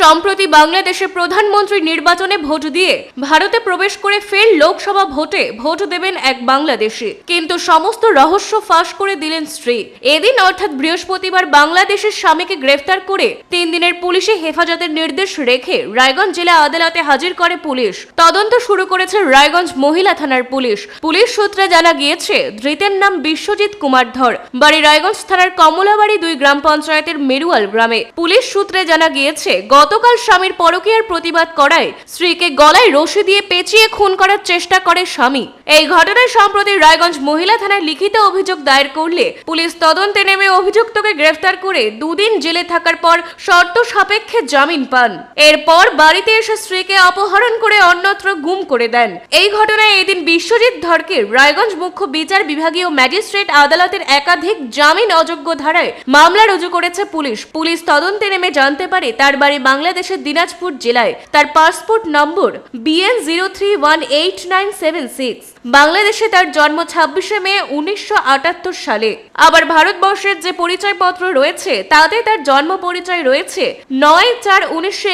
সম্প্রতি বাংলাদেশের প্রধানমন্ত্রী নির্বাচনে ভোট দিয়ে ভারতে প্রবেশ করে ফের লোকসভা ভোটে ভোট দেবেন এক বাংলাদেশি। কিন্তু সমস্ত রহস্য ফাঁস করে দিলেন স্ত্রী। এদিন অর্থাৎ বৃহস্পতিবার বাংলাদেশের স্বামীকে গ্রেফতার করে তিন দিনের পুলিশে হেফাজতের নির্দেশ রেখে রায়গঞ্জ জেলা আদালতে হাজির করে পুলিশ। তদন্ত শুরু করেছে রায়গঞ্জ মহিলা থানার পুলিশ। পুলিশ সূত্রে জানা গিয়েছে, ধৃতের নাম বিশ্বজিৎ কুমার ধর। বাড়ি রায়গঞ্জ থানার কমলাবাড়ি দুই গ্রাম পঞ্চায়েতের মেরুয়াল গ্রামে। পুলিশ সূত্রে জানা গিয়েছে গতকাল স্বামীর পরকীয়ার প্রতিবাদ করায় স্ত্রীকে গলায় রশি দিয়ে পেঁচিয়ে খুন করার চেষ্টা করে স্বামী। এই ঘটনায় সম্প্রতি রায়গঞ্জ মহিলা থানায় লিখিত অভিযোগ দায়ের করলে পুলিশ তদন্তে নেমে অভিযুক্তকে গ্রেফতার করে দুদিন জেলে থাকার পর শর্ত সাপেক্ষে জামিন পান। এরপর বাড়িতে এসে স্ত্রীকে অপহরণ করে অন্যত্র গুম করে দেন। এই ঘটনায় এদিন বিশ্বজিৎ ধরকে রায়গঞ্জ মুখ্য বিচার বিভাগীয় ম্যাজিস্ট্রেট আদালতের একাধিক জামিন অযোগ্য ধারায় মামলা রুজু করেছে পুলিশ। পুলিশ তদন্তে নেমে জানতে পারে তার বাড়ি বাংলাদেশের দিনাজপুর জেলায় তার পাসপোর্ট নম্বর বিএন জিরো বাংলাদেশে তার জন্ম ছাব্বিশে মে উনিশশো আটাত্তর সালে। আবার ভারতবর্ষের যে পরিচয়পত্র রয়েছে, তাতে তার জন্ম পরিচয় রয়েছে নয় চার উনিশশো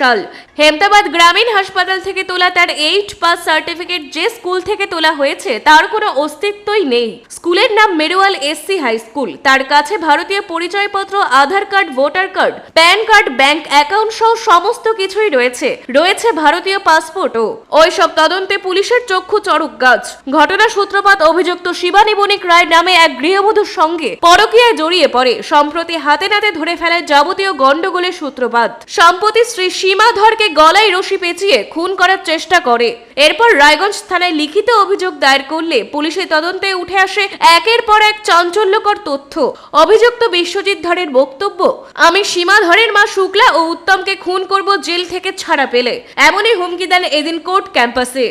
সাল। হেমতাবাদ গ্রামীণ হাসপাতাল থেকে তোলা তার এইট পাস সার্টিফিকেট যে স্কুল থেকে তোলা হয়েছে, তার কোনো অস্তিত্বই নেই। স্কুলের নাম মেরুয়াল এসসি হাই স্কুল। তার কাছে ভারতীয় পরিচয়পত্র, Aadhaar card, voter card, PAN card, bank account সহ সমস্ত কিছুই রয়েছে। রয়েছে ভারতীয় পাসপোর্টও ওইসব তদন্তে পুলিশের চক্ষু চড়ক গাছ। ঘটনা সূত্রপাত অভিযুক্ত শিবানী বণিক রায় নামে এক গৃহবধূর সঙ্গে পরকীয়ায় জড়িয়ে পড়ে। সম্প্রতি হাতে নাতে ধরে ফেলায় যাবতীয় গন্ডগোলের সূত্রপাত। সম্প্রতি শ্রী সীমা ধরকে গলায় রশি পেঁচিয়ে খুন করার চেষ্টা করে। এরপর রায়গঞ্জ থানায় লিখিত অভিযোগ দায়ের করলে পুলিশের তদন্তে উঠে আসে একের পর এক চাঞ্চল্যকর তথ্য। অভিযুক্ত বিশ্বজিৎ ধরের বক্তব্য, আমি সীমা ধরের মা শুক্লা ও উত্তমকে খুন করব জেল থেকে ছাড়া পেলে। এমনই হুমকি দেন এদিন কোর্ট ক্যাম্পাসে।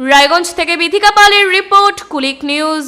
রায়গঞ্জ থেকে বিধিকা পালের রিপোর্ট, কুলিক নিউজ।